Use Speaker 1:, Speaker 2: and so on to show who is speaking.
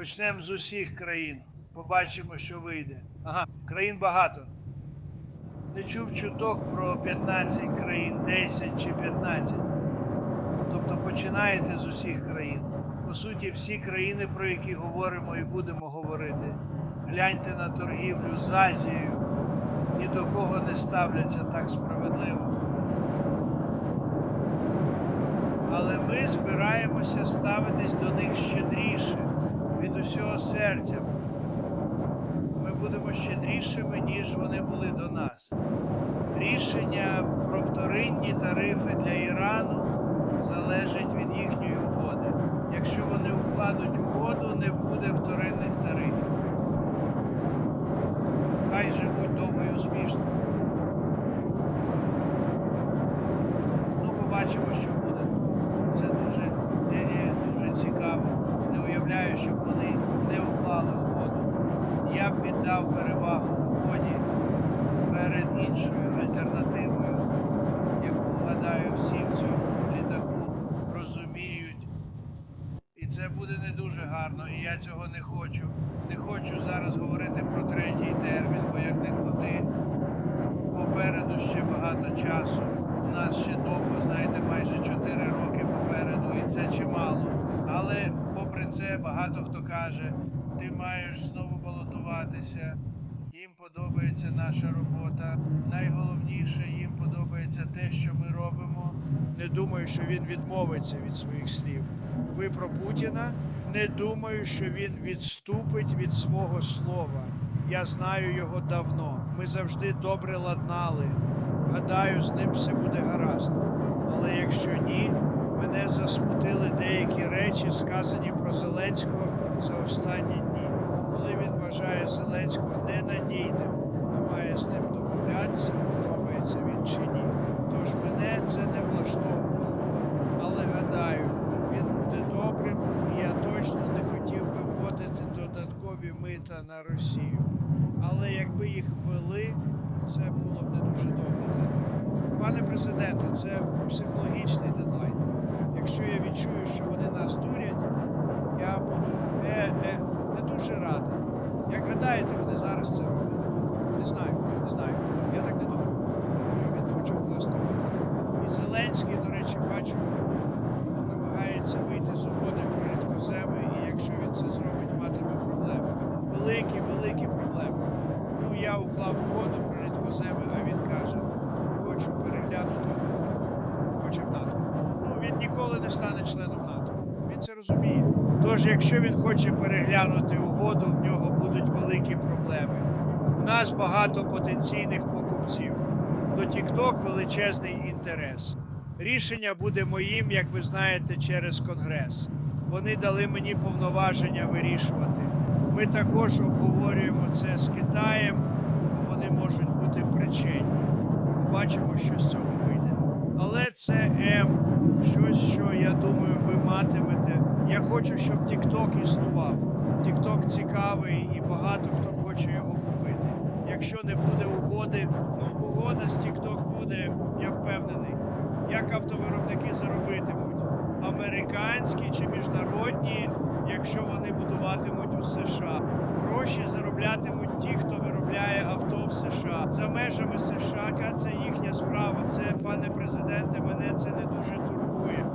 Speaker 1: Почнемо з усіх країн. Побачимо, що вийде. Ага, країн багато. Не чув чуток про 15 країн, 10 чи 15. Тобто починаєте з усіх країн. По суті, всі країни, про які говоримо і будемо говорити. Гляньте на торгівлю з Азією. Ні до кого не ставляться так справедливо. Але ми збираємося ставитись до них щедріше, від усього серця. Ми будемо щедрішими, ніж вони були до нас. Рішення про вторинні тарифи для Ірану залежить від їхньої угоди. Якщо вони укладуть угоду, не буде вторинних тарифів. Хай живуть довго і успішно. Ну, побачимо, що буде. Це дуже, е, е, дуже цікаво. Не уявляю, щоб вони не уклали угоду. Я б віддав перевагу угоді перед іншою альтернативою, яку, гадаю, всі в цьому літаку розуміють. І це буде не дуже гарно, і я цього не хочу. Не хочу зараз говорити про третій термін, бо як не крути, попереду ще багато часу. У нас ще довго, знаєте, майже 4 роки попереду, і це чимало. Але попри це, багато хто каже, ти маєш знову балотуватися. Їм подобається наша робота. Найголовніше їм подобається те, що ми робимо. Не думаю, що він відмовиться від своїх слів. Ви про Путіна. Не думаю, що він відступить від свого слова. Я знаю його давно. Ми завжди добре ладнали. Гадаю, з ним все буде гаразд. Але якщо ні, мене засмутили деякі речі, сказані про Зеленського за останні дні, коли він вважає Зеленського ненадійним, а має з ним домовлятися, подобається він чи ні. Тож мене це не влаштовувало. Але гадаю, він буде добрим, і я точно не хотів би вводити додаткові мита на Росію. Але якби їх ввели, це було б не дуже добре. Пане президенте, це психологічний дедлайн. Якщо я відчую, що вони нас дурять, я буду е, е, не дуже радий. Як гадаєте, вони зараз це роблять? Не знаю, не знаю. Я так не думаю. Він хоче вкласти. І Зеленський, до речі, бачу, намагається вийти з угоди про рідкоземи, і якщо він це зробить, матиме проблеми. Великі, великі проблеми. Ну, я уклав угоду про рідкоземи, а він каже, хочу переглянути угоду. Хоче в НАТО. Він ніколи не стане членом НАТО. Він це розуміє. Тож, якщо він хоче переглянути угоду, в нього будуть великі проблеми. У нас багато потенційних покупців. До TikTok величезний інтерес. Рішення буде моїм, як ви знаєте, через Конгрес. Вони дали мені повноваження вирішувати. Ми також обговорюємо це з Китаєм, бо вони можуть бути причинні. Побачимо, що з цього вийде. Але це М, щось, що я думаю, ви матимете. Я хочу, щоб TikTok існував. TikTok цікавий і багато хто хоче його купити. Якщо не буде угоди, ну угода з TikTok буде, я впевнений. Як автовиробники заробитимуть? Американські чи міжнародні, якщо вони будуватимуть у США. Гроші зароблятимуть ті, хто США. За межами США яка це їхня справа. Це, пане президенте, мене це не дуже турбує.